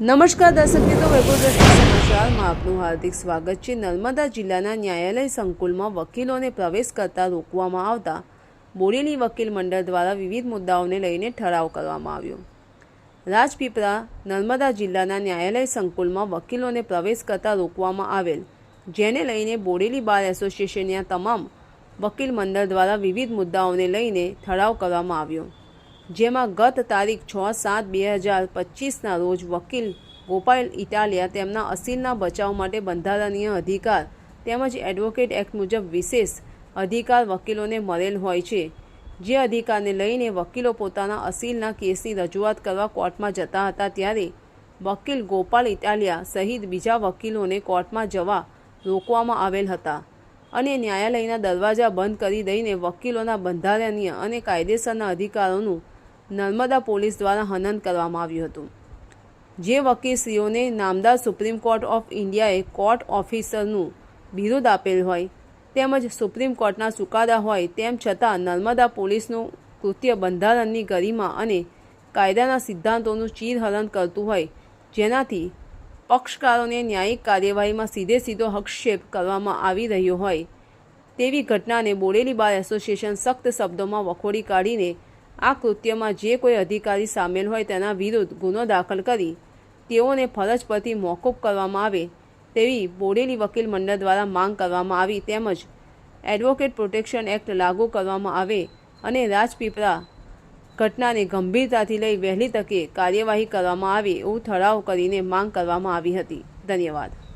નમસ્કાર, દર્શક મિત્રો. વૈભવ સમાચારમાં આપનું હાર્દિક સ્વાગત છે. નર્મદા જિલ્લાના ન્યાયાલય સંકુલમાં વકીલોને પ્રવેશ કરતા રોકવામાં આવતા બોરેલી વકીલ મંડળ દ્વારા વિવિધ મુદ્દાઓને લઈને ઠરાવ કરવામાં આવ્યો. રાજપીપળા નર્મદા જિલ્લાના ન્યાયાલય સંકુલમાં વકીલોને પ્રવેશ કરતા રોકવામાં આવેલ, જેને લઈને બોરેલી બાર એસોસિએશનના તમામ વકીલ મંડળ દ્વારા વિવિધ મુદ્દાઓને લઈને ઠરાવ કરવામાં આવ્યો. જેમાં ગત તારીખ છ સાત બે હજાર પચીસના રોજ વકીલ ગોપાલ ઇટાલિયા તેમના અસીલના બચાવ માટે બંધારણીય અધિકાર તેમજ એડવોકેટ એક્ટ મુજબ વિશેષ અધિકાર વકીલોને મળેલ હોય છે. જે અધિકારને લઈને વકીલો પોતાના અસીલના કેસની રજૂઆત કરવા કોર્ટમાં જતા હતા ત્યારે વકીલ ગોપાલ ઇટાલિયા સહિત બીજા વકીલોને કોર્ટમાં જવા રોકવામાં આવેલ હતા અને ન્યાયાલયના દરવાજા બંધ કરી દઈને વકીલોના બંધારણીય અને કાયદેસરના અધિકારોનું નર્મદા પોલીસ દ્વારા હનન કરવામાં આવ્યું હતું. જે વકીલશ્રીઓને નામદાર સુપ્રીમ કોર્ટ ઓફ ઇન્ડિયાએ કોર્ટ ઓફિસરનું બિરુદ આપેલ હોય, તેમજ સુપ્રીમ કોર્ટના ચુકાદા હોય, તેમ છતાં નર્મદા પોલીસનું કૃત્ય બંધારણની ગરિમા અને કાયદાના સિદ્ધાંતોનું ચીરહરણ કરતું હોય, જેનાથી પક્ષકારોને ન્યાયિક કાર્યવાહીમાં સીધે સીધો હક્ષેપ કરવામાં આવી રહ્યો હોય, તેવી ઘટનાને બોડેલી બાર એસોસિએશન સખ્ત શબ્દોમાં વખોડી કાઢીને આ કૃત્યમાં જે કોઈ અધિકારી સામેલ હોય તેના વિરુદ્ધ ગુનો દાખલ કરી તેઓને ફરજ પરથી મોકૂફ કરવામાં આવે તેવી બોડેલી વકીલ મંડળ દ્વારા માંગ કરવામાં આવી તેમજ એડવોકેટ પ્રોટેક્શન એક્ટ લાગુ કરવામાં આવે અને રાજપીપળા ઘટનાને ગંભીરતાથી લઈ વહેલી તકે કાર્યવાહી કરવામાં આવે એવું ઠરાવ કરીને માંગ કરવામાં આવી હતી. ધન્યવાદ.